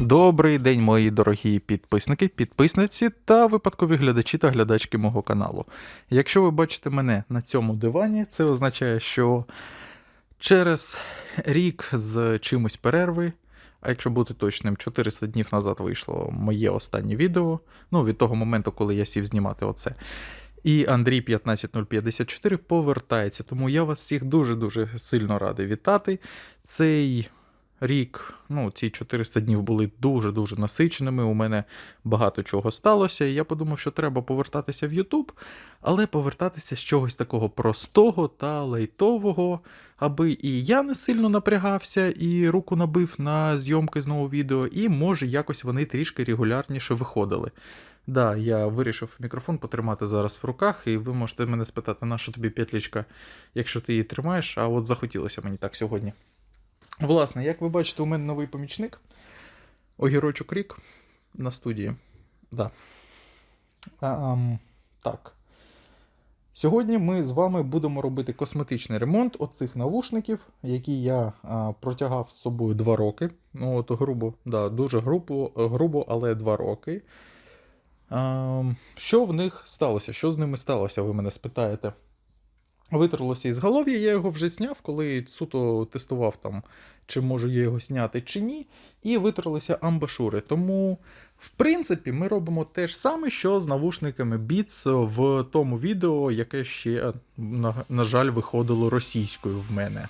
Добрий день, мої дорогі підписники, підписниці та випадкові глядачі та глядачки мого каналу. Якщо ви бачите мене на цьому дивані, це означає, що через рік з чимось перерви, а якщо бути точним, 400 днів назад вийшло моє останнє відео. Ну, від того моменту, коли я сів знімати оце. І Андрій 15054 повертається. Тому я вас всіх дуже-дуже сильно радий вітати. Цей рік, ну, ці 400 днів були дуже-дуже насиченими. У мене багато чого сталося. І я подумав, що треба повертатися в YouTube, але повертатися з чогось такого простого та лайтового, аби і я не сильно напрягався і руку набив на зйомки знову відео, і може якось вони трішки регулярніше виходили. Да, я вирішив мікрофон потримати зараз в руках, і ви можете мене спитати, на що тобі петлічка, якщо ти її тримаєш, а от захотілося мені так сьогодні. Власне, як ви бачите, у мене новий помічник. Огірочок рік на студії. Да. А, так. Сьогодні ми з вами будемо робити косметичний ремонт оцих навушників, які я а, протягав з собою 2 роки. Ну, от грубо, да, дуже грубо, грубо, але 2 роки. А, що в них сталося? Що з ними сталося, ви мене спитаєте? Витерлося із голов'я, я його вже зняв, коли суто тестував там, чи можу я його зняти чи ні. І витерлися амбашури. Тому, в принципі, ми робимо те ж саме, що з навушниками Beats в тому відео, яке ще, на, на жаль, виходило російською в мене.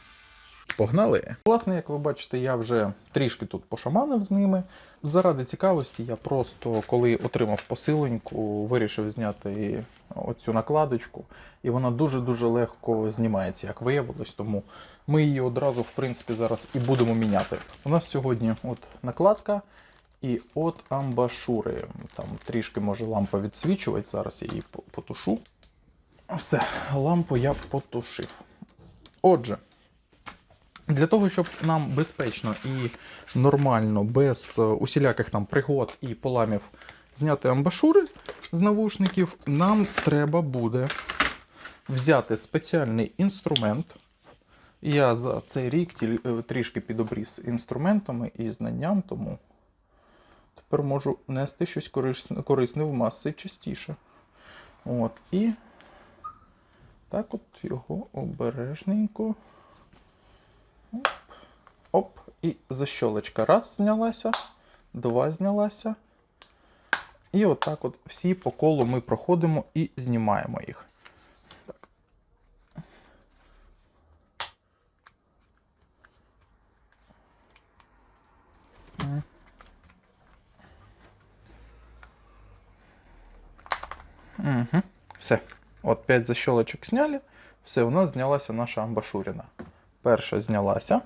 Погнали! Власне, як ви бачите, я вже трішки тут пошаманив з ними. Заради цікавості, я просто, коли отримав посиленьку, вирішив зняти оцю накладочку, і вона дуже-дуже легко знімається, як виявилось, тому ми її одразу, в принципі, зараз і будемо міняти. У нас сьогодні от накладка і от амбашури. Там трішки може лампа відсвічувати, зараз я її потушу. Все, лампу я потушив. Отже. Для того, щоб нам безпечно і нормально, без е, усіляких там пригод і поламів зняти амбашури з навушників, нам треба буде взяти спеціальний інструмент. Я за цей рік е, трішки підобріз інструментами і знанням, тому тепер можу нести щось корисне, в маси частіше. От, і так от його обережненько. Оп, і защолочка. Раз знялася, два знялася. І отак от всі по колу ми проходимо і знімаємо їх. Так. Мгм. Все. От 5 защолочок зняли. Все, у нас знялася наша амбашурина. Перша знялася.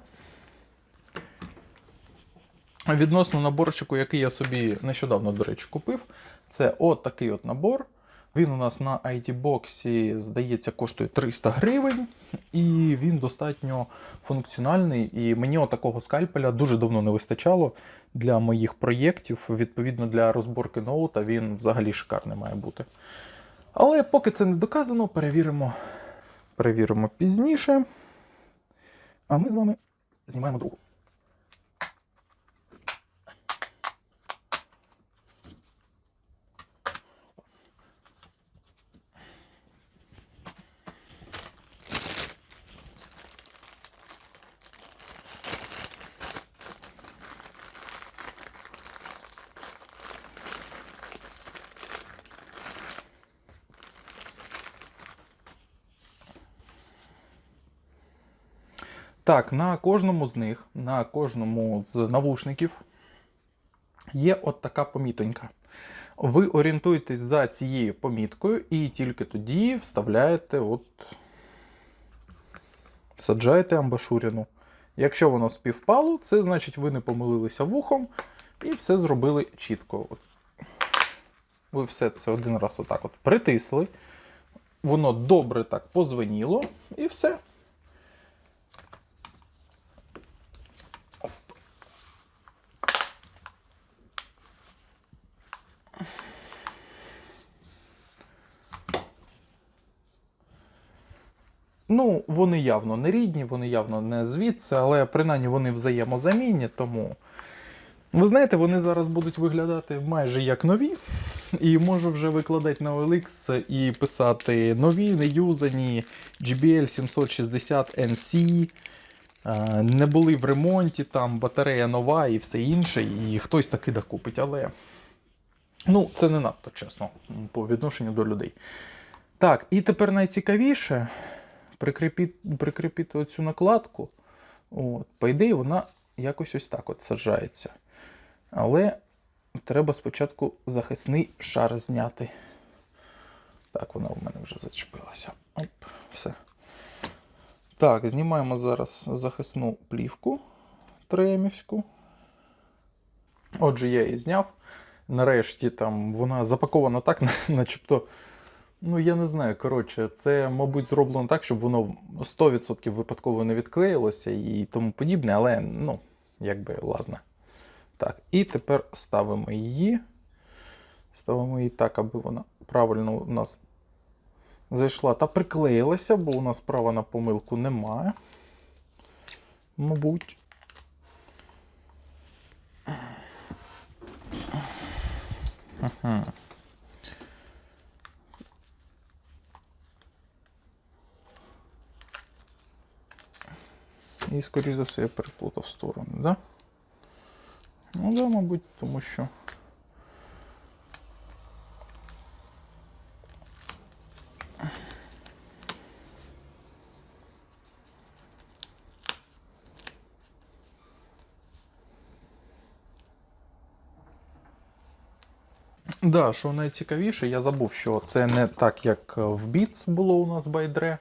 Відносно наборчику, який я собі нещодавно, до речі, купив, це от от набор. Він у нас на IT-боксі, здається, коштує 300 гривень, і він достатньо функціональний. І мені отакого скальпеля дуже давно не вистачало для моїх проєктів. Відповідно, для розборки ноута він взагалі шикарний має бути. Але поки це не доказано, перевіримо, перевіримо пізніше. А ми з вами знімаємо другу. Так, на кожному з них, на кожному з навушників є от така помітонька. Ви орієнтуєтесь за цією поміткою і тільки тоді вставляєте, от, саджаєте амбашурину. Якщо воно співпало, це значить ви не помилилися вухом і все зробили чітко. От. Ви все це один раз отак от притисли, воно добре так позвеніло, і все. Ну, вони явно не рідні, вони явно не звідси, але принаймні вони взаємозамінні, тому Ви знаєте, вони зараз будуть виглядати майже як нові, і можу вже викладати на OLX і писати нові, неюзані GBL 760 NC. Не були в ремонті, там батарея нова і все інше, і хтось таки докупить, але ну, це не надто чесно по відношенню до людей. Так, і тепер найцікавіше прикріпити, прикріпити оцю накладку. От, по ідеї, вона якось ось так от саджається. Але треба спочатку захисний шар зняти. Так, вона в мене вже зачепилася. Оп, все. Так, знімаємо зараз захисну плівку тремівську. Отже, я її зняв. Нарешті там вона запакована так, начебто. Ну, я не знаю, коротше, це, мабуть, зроблено так, щоб воно 100% випадково не відклеїлося і тому подібне, але ну, якби ладно. Так, і тепер ставимо її. Ставимо її так, аби вона правильно у нас зайшла та приклеїлася, бо у нас права на помилку немає. Мабуть. Ага. І, скоріш за все, я переплутав сторону? Да? Ну да, мабуть, тому що. Да, що найцікавіше, я забув, що це не так, як в Beats було у нас байдре.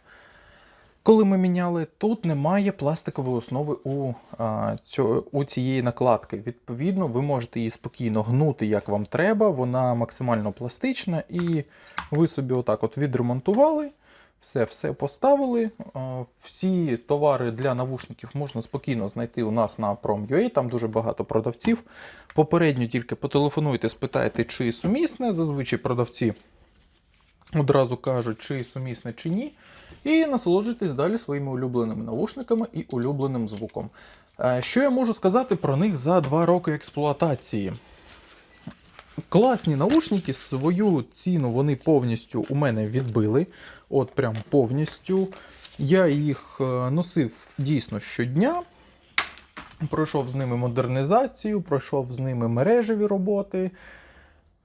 Коли ми міняли, тут немає пластикової основи у, а, цьо, у цієї накладки. Відповідно, ви можете її спокійно гнути, як вам треба. Вона максимально пластична, і ви собі отак от відремонтували, все все поставили. А, всі товари для навушників можна спокійно знайти у нас на Prom.ua, там дуже багато продавців. Попередньо тільки потелефонуйте, спитайте, чи сумісне. Зазвичай продавці одразу кажуть, чи сумісне, чи ні. І насолоджуйтесь далі своїми улюбленими навушниками і улюбленим звуком. Е, Що я можу сказати про них за 2 роки експлуатації? Класні наушники, свою ціну вони повністю у мене відбили. От прям повністю. Я їх е, носив дійсно щодня. Пройшов з ними модернізацію, пройшов з ними мережеві роботи.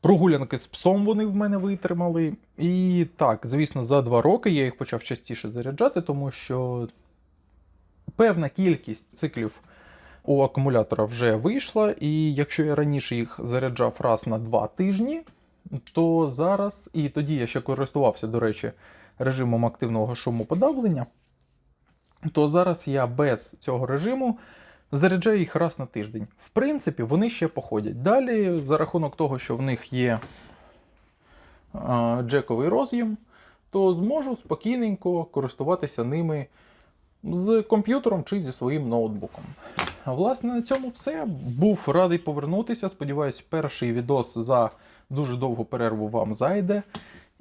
Прогулянки з псом вони в мене витримали. І так, звісно, за два роки я їх почав частіше заряджати, тому що певна кількість циклів у акумулятора вже вийшла. І якщо я раніше їх заряджав раз на два тижні, то зараз, і тоді я ще користувався, до речі, режимом активного шумоподавлення, то зараз я без цього режиму заряджаю їх раз на тиждень. В принципі, вони ще походять. Далі, за рахунок того, що в них є джековий роз'єм, то зможу спокійненько користуватися ними з комп'ютером чи зі своїм ноутбуком. Власне, на цьому все. Був радий повернутися. Сподіваюсь, перший відос за дуже довгу перерву вам зайде.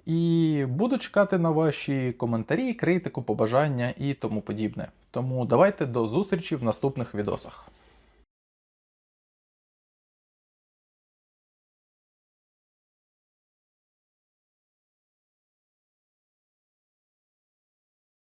І буду чекати на ваші коментарі, критику, побажання і тому подібне. Тому давайте до зустрічі в наступних відосах.